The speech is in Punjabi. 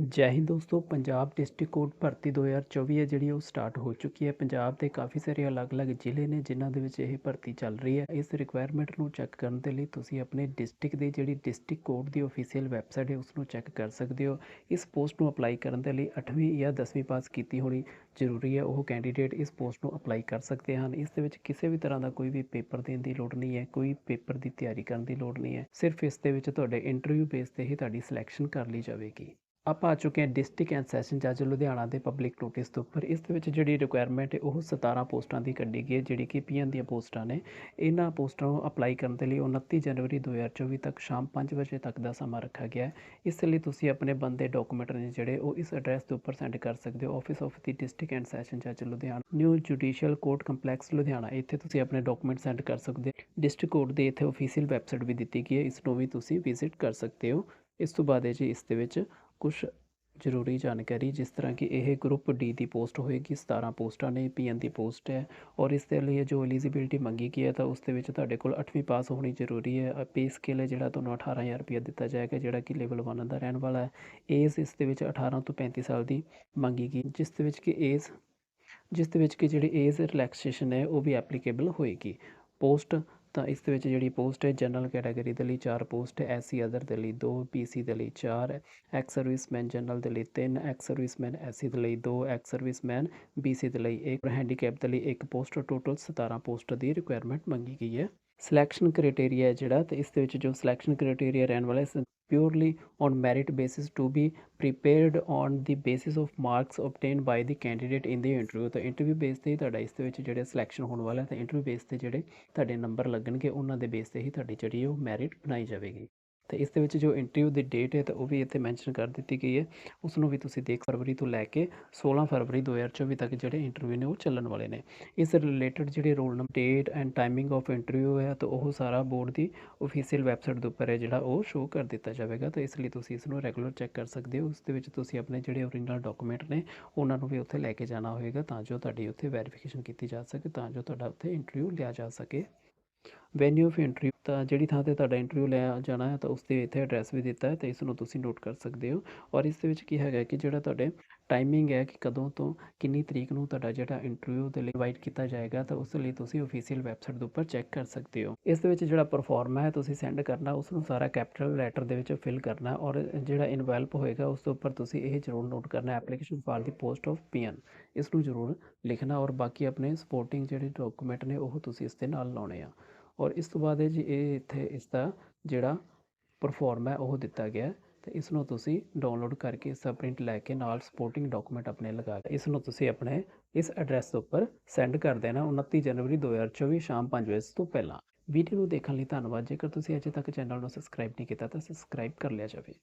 ਜੈ ਹਿੰਦ ਦੋਸਤੋ, ਪੰਜਾਬ ਡਿਸਟ੍ਰਿਕਟ ਕੋਰਟ ਭਰਤੀ 2024 ਹੈ, ਜਿਹੜੀ ਉਹ ਸਟਾਰਟ ਹੋ ਚੁੱਕੀ ਹੈ। ਪੰਜਾਬ ਦੇ ਕਾਫੀ ਸਾਰੇ ਅਲੱਗ-ਅਲੱਗ ਜ਼ਿਲ੍ਹੇ ਨੇ, ਜਿਨ੍ਹਾਂ ਦੇ ਵਿੱਚ ਇਹ ਭਰਤੀ ਚੱਲ ਰਹੀ ਹੈ। ਇਸ ਰਿਕੁਆਇਰਮੈਂਟ ਨੂੰ ਚੈੱਕ ਕਰਨ ਦੇ ਲਈ ਤੁਸੀਂ ਆਪਣੇ ਡਿਸਟ੍ਰਿਕਟ ਦੀ ਜਿਹੜੀ ਡਿਸਟ੍ਰਿਕਟ ਕੋਰਟ ਦੀ ਅਫੀਸ਼ੀਅਲ ਵੈਬਸਾਈਟ ਹੈ, ਉਸ ਨੂੰ ਚੈੱਕ ਕਰ ਸਕਦੇ ਹੋ। ਇਸ ਪੋਸਟ ਨੂੰ ਅਪਲਾਈ ਕਰਨ ਦੇ ਲਈ 8ਵੀਂ ਜਾਂ 10ਵੀਂ ਪਾਸ ਕੀਤੀ ਹੋਣੀ ਜ਼ਰੂਰੀ ਹੈ। ਉਹ ਕੈਂਡੀਡੇਟ ਇਸ ਪੋਸਟ ਨੂੰ ਅਪਲਾਈ ਕਰ ਸਕਦੇ ਹਨ। ਇਸ ਦੇ ਵਿੱਚ ਕਿਸੇ ਵੀ ਤਰ੍ਹਾਂ ਦਾ ਕੋਈ ਵੀ ਪੇਪਰ ਦੇਣ ਦੀ ਲੋੜ ਨਹੀਂ ਹੈ, ਕੋਈ ਪੇਪਰ ਦੀ ਤਿਆਰੀ ਕਰਨ ਦੀ ਲੋੜ ਨਹੀਂ ਹੈ। ਸਿਰਫ ਇਸ ਦੇ ਵਿੱਚ ਤੁਹਾਡੇ ਇੰਟਰਵਿਊ ਬੇਸ ਤੇ ਹੀ ਤੁਹਾਡੀ ਸਿਲੈਕਸ਼ਨ ਕਰ ਲਈ ਜਾਵੇਗੀ। ਆਪਾਂ ਆ ਚੁੱਕੇ ਹਾਂ ਡਿਸਟ੍ਰਿਕਟ ਐਂਡ ਸੈਸ਼ਨ ਜੱਜ ਲੁਧਿਆਣਾ ਦੇ ਪਬਲਿਕ ਨੋਟਿਸ ਦੇ ਉੱਪਰ। ਇਸ ਦੇ ਵਿੱਚ ਜਿਹੜੀ ਰਿਕੁਆਇਰਮੈਂਟ ਹੈ, ਉਹ 17 ਪੋਸਟਾਂ ਦੀ ਕੱਢੀ ਗਈ ਹੈ, ਜਿਹੜੀ ਕਿ ਪੀਐਨ ਦੀਆਂ ਪੋਸਟਾਂ ਨੇ। ਇਹਨਾਂ ਪੋਸਟਾਂ ਨੂੰ ਅਪਲਾਈ ਕਰਨ ਦੇ ਲਈ 29 ਜਨਵਰੀ 2024 ਤੱਕ ਸ਼ਾਮ 5 ਵਜੇ ਤੱਕ ਦਾ ਸਮਾਂ ਰੱਖਿਆ ਗਿਆ ਹੈ। ਇਸ ਲਈ ਤੁਸੀਂ ਆਪਣੇ ਬੰਦੇ ਡਾਕੂਮੈਂਟ ਨੇ ਜਿਹੜੇ, ਉਹ ਇਸ ਐਡਰੈਸ ਦੇ ਉੱਪਰ ਸੈਂਡ ਕਰ ਸਕਦੇ ਹੋ office of the district and session ਜੱਜ Ludhiana. New judicial court complex Ludhiana, ਇੱਥੇ ਤੁਸੀਂ ਆਪਣੇ ਡਾਕੂਮੈਂਟ ਸੈਂਡ ਕਰ ਸਕਦੇ ਹੋ। ਡਿਸਟ੍ਰਿਕਟ ਕੋਰਟ ਦੇ ਇੱਥੇ ਅਫੀਸ਼ੀਅਲ ਵੈਬਸਾਈਟ ਵੀ ਦਿੱਤੀ ਗਈ ਹੈ, ਇਸ ਨੂੰ ਵੀ ਤੁਸੀਂ ਵਿਜ਼ਿਟ ਕਰ ਸਕਦੇ ਹੋ। ਇਸ ਤੋਂ ਬਾਅਦ ਹੈ ਜੀ, ਇਸ ਦੇ ਵਿੱਚ ਕੁਝ ਜ਼ਰੂਰੀ ਜਾਣਕਾਰੀ, ਜਿਸ ਤਰ੍ਹਾਂ ਕਿ ਇਹ ਗਰੁੱਪ ਡੀ ਦੀ ਪੋਸਟ ਹੋਏਗੀ 17 ਪੋਸਟਾਂ ਨੇ ਪੀਐਨ ਦੀ ਪੋਸਟ ਹੈ ਔਰ ਇਸ ਦੇ ਲਈ ਜੋ ਐਲੀਜੀਬਿਲਟੀ ਮੰਗੀ ਗਈ ਹੈ ਤਾਂ ਉਸ ਦੇ ਵਿੱਚ ਤੁਹਾਡੇ ਕੋਲ 8ਵੀਂ ਪਾਸ ਹੋਣੀ ਜ਼ਰੂਰੀ ਹੈ। ਪੇ ਸਕੇਲ ਹੈ ਜਿਹੜਾ ਤੁਹਾਨੂੰ 18000 ਰੁਪਏ ਦਿੱਤਾ ਜਾਏਗਾ, ਜਿਹੜਾ ਕਿ ਲੈਵਲ 1 ਦਾ ਰਹਿਣ ਵਾਲਾ ਹੈ। ਏਜ ਇਸ ਦੇ ਵਿੱਚ 18 ਤੋਂ 35 ਸਾਲ ਦੀ ਮੰਗੀ ਗਈ, ਜਿਸ ਦੇ ਵਿੱਚ ਕਿ ਏਜ ਜਿਸ ਦੇ ਵਿੱਚ ਕਿ ਜਿਹੜੀ ਏਜ ਰਿਲੈਕਸੇਸ਼ਨ ਹੈ ਉਹ ਵੀ ਐਪਲੀਕੇਬਲ ਹੋਏਗੀ। ਪੋਸਟ ਤਾਂ ਇਸ ਦੇ ਵਿੱਚ ਜਿਹੜੀ ਪੋਸਟ ਹੈ ਜਨਰਲ ਕੈਟਾਗਰੀ ਦੇ ਲਈ 4 ਪੋਸਟ ਹੈ ਐਸਸੀ ਅਦਰ ਦੇ ਲਈ 2 ਪੀਸੀ ਦੇ ਲਈ 4 ਐਕਸ ਸਰਵਿਸਮੈਨ ਜਨਰਲ ਦੇ ਲਈ 3 ਐਕਸ ਸਰਵਿਸਮੈਨ ਐਸਸੀ ਦੇ ਲਈ 2 ਐਕਸ ਸਰਵਿਸਮੈਨ ਬੀਸੀ ਦੇ ਲਈ 1 ਹੈਂਡੀਕੈਪ ਦੇ ਲਈ 1 ਪੋਸਟ। ਟੋਟਲ 17 ਪੋਸਟ ਦੀ ਰਿਕੁਆਇਰਮੈਂਟ ਮੰਗੀ ਗਈ ਹੈ। ਸਿਲੈਕਸ਼ਨ ਕ੍ਰਾਈਟੇਰੀਆ ਜਿਹੜਾ ਤੇ ਇਸ ਦੇ ਵਿੱਚ ਜੋ ਸਿਲੈਕਸ਼ਨ ਕ੍ਰਾਈਟੇਰੀਆ ਰਹਿਣ ਵਾਲਾ ਹੈ purely on merit basis to be prepared on the basis of marks obtained by the candidate in the interview ਤਾਂ ਇੰਟਰਵਿਊ ਬੇਸ ਤੇ ਹੀ ਤੁਹਾਡਾ ਇਸ ਦੇ ਵਿੱਚ ਜਿਹੜੇ ਸਿਲੈਕਸ਼ਨ ਹੋਣ ਵਾਲਾ ਹੈ ਤਾਂ ਇੰਟਰਵਿਊ ਬੇਸ ਤੇ ਜਿਹੜੇ ਤੁਹਾਡੇ ਨੰਬਰ ਲੱਗਣਗੇ ਉਹਨਾਂ ਦੇ ਬੇਸ ਤੇ ਹੀ ਤੁਹਾਡੀ ਜਿਹੜੀ ਉਹ ਮੈਰਿਟ ਬਣਾਈ ਜਾਵੇਗੀ ਤੇ ਇਸ ਦੇ ਵਿੱਚ ਜੋ ਇੰਟਰਵਿਊ ਦੀ ਡੇਟ ਹੈ ਤਾਂ ਉਹ ਵੀ ਇੱਥੇ ਮੈਂਸ਼ਨ ਕਰ ਦਿੱਤੀ ਗਈ ਹੈ। ਉਸ ਨੂੰ ਵੀ ਤੁਸੀਂ ਦੇਖ ਫਰਵਰੀ ਤੋਂ ਲੈ ਕੇ 16 ਫਰਵਰੀ 2024 ਤੱਕ ਜਿਹੜੇ ਇੰਟਰਵਿਊ ਨੇ ਉਹ ਚੱਲਣ ਵਾਲੇ ਨੇ। ਇਸ ਰਿਲੇਟਡ ਜਿਹੜੇ roll number date and timing of interview ਹੈ ਤਾਂ ਉਹ ਸਾਰਾ ਬੋਰਡ ਦੀ ਅਫੀਸ਼ੀਅਲ ਵੈਬਸਾਈਟ ਦੇ ਉੱਪਰ ਹੈ ਜਿਹੜਾ ਉਹ ਸ਼ੋਅ ਕਰ ਦਿੱਤਾ ਜਾਵੇਗਾ। ਤਾਂ ਇਸ ਲਈ ਤੁਸੀਂ ਇਸ ਨੂੰ ਰੈਗੂਲਰ ਚੈੱਕ ਕਰ ਸਕਦੇ ਹੋ। ਉਸ ਦੇ ਵਿੱਚ ਤੁਸੀਂ ਆਪਣੇ ਜਿਹੜੇ ਓਰੀਜਨਲ ਡਾਕੂਮੈਂਟ ਨੇ ਉਹਨਾਂ ਨੂੰ ਵੀ ਉੱਥੇ ਲੈ ਕੇ ਜਾਣਾ ਹੋਵੇਗਾ ਤਾਂ ਜੋ ਤੁਹਾਡੀ ਉੱਥੇ ਵੈਰੀਫਿਕੇਸ਼ਨ ਕੀਤੀ ਜਾ ਸਕੇ, ਤਾਂ ਜੋ ਤੁਹਾਡਾ ਉੱਥੇ ਇੰਟਰਵਿਊ ਲਿਆ ਜਾ ਸਕੇ। ਵੈਨਿਊ ਆਫ ਇੰਟਰਵਿਊ ਤਾਂ ਜਿਹੜੀ ਥਾਂ ਤੇ ਤੁਹਾਡਾ ਇੰਟਰਵਿਊ ਲਿਆ ਜਾਣਾ ਹੈ, ਤਾਂ ਉਸ ਦੇ ਇੱਥੇ ਐਡਰੈਸ ਵੀ ਦਿੱਤਾ ਹੈ, ਤੇ ਇਸ ਨੂੰ ਤੁਸੀਂ ਨੋਟ ਕਰ ਸਕਦੇ ਹੋ। ਔਰ ਇਸ ਦੇ ਵਿੱਚ ਕੀ ਹੈਗਾ ਕਿ ਜਿਹੜਾ ਤੁਹਾਡੇ ਟਾਈਮਿੰਗ ਹੈ ਕਿ ਕਦੋਂ ਤੋਂ ਕਿੰਨੀ ਤਰੀਕ ਨੂੰ ਤੁਹਾਡਾ ਜਿਹੜਾ ਇੰਟਰਵਿਊ ਦੇ ਲਈ ਇਨਵਾਈਟ ਕੀਤਾ ਜਾਏਗਾ, ਤਾਂ ਉਸ ਲਈ ਤੁਸੀਂ ਅਫੀਸ਼ੀਅਲ ਵੈਬਸਾਈਟ ਦੇ ਉੱਪਰ ਚੈੱਕ ਕਰ ਸਕਦੇ ਹੋ। ਇਸ ਦੇ ਵਿੱਚ ਜਿਹੜਾ ਪਰਫਾਰਮਾ ਹੈ, ਤੁਸੀਂ ਸੈਂਡ ਕਰਨਾ, ਉਸ ਨੂੰ ਸਾਰਾ ਕੈਪੀਟਲ ਲੈਟਰ ਦੇ ਵਿੱਚ ਫਿਲ ਕਰਨਾ ਔਰ ਜਿਹੜਾ ਇਨਵੈਲਪ ਹੋਏਗਾ, ਉਸ ਦੇ ਉੱਪਰ ਤੁਸੀਂ ਇਹ ਜ਼ਰੂਰ ਨੋਟ ਕਰਨਾ application for the post of peon ਇਸ ਨੂੰ ਜ਼ਰੂਰ ਲਿਖਣਾ ਔਰ ਬਾਕੀ ਆਪਣੇ ਸਪੋਰਟਿੰਗ ਜਿਹੜੇ ਡਾਕੂਮੈਂਟ ਨੇ, ਉਹ ਤੁਸੀਂ ਇਸ ਦੇ ਨਾਲ ਲਾਉਣੇ ਆ। ਔਰ ਇਸ ਤੋਂ ਬਾਅਦ ਹੈ ਜੀ, ਇਹ ਇੱਥੇ ਇਸ ਦਾ ਜਿਹੜਾ ਪਰਫਾਰਮ ਹੈ, ਉਹ ਦਿੱਤਾ ਗਿਆ ਤੇ ਇਸ ਨੂੰ ਤੁਸੀਂ ਡਾਊਨਲੋਡ ਕਰਕੇ ਇਸ ਦਾ ਪ੍ਰਿੰਟ ਲੈ ਕੇ ਨਾਲ ਸਪੋਰਟਿੰਗ ਡਾਕੂਮੈਂਟ ਆਪਣੇ ਲਗਾ ਕੇ ਇਸ ਨੂੰ ਤੁਸੀਂ ਆਪਣੇ ਇਸ ਐਡਰੈਸ ਉੱਪਰ ਸੈਂਡ ਕਰ ਦੇਣਾ 29 ਜਨਵਰੀ 2024 ਸ਼ਾਮ 5 ਵਜੇ ਤੋਂ ਪਹਿਲਾਂ। ਵੀਡੀਓ ਨੂੰ ਦੇਖਣ ਲਈ ਧੰਨਵਾਦ। ਜੇਕਰ ਤੁਸੀਂ ਅਜੇ ਤੱਕ ਚੈਨਲ ਨੂੰ ਸਬਸਕ੍ਰਾਈਬ ਨਹੀਂ ਕੀਤਾ, ਤਾਂ ਸਬਸਕ੍ਰਾਈਬ ਕਰ ਲਿਆ ਜਾਵੇ।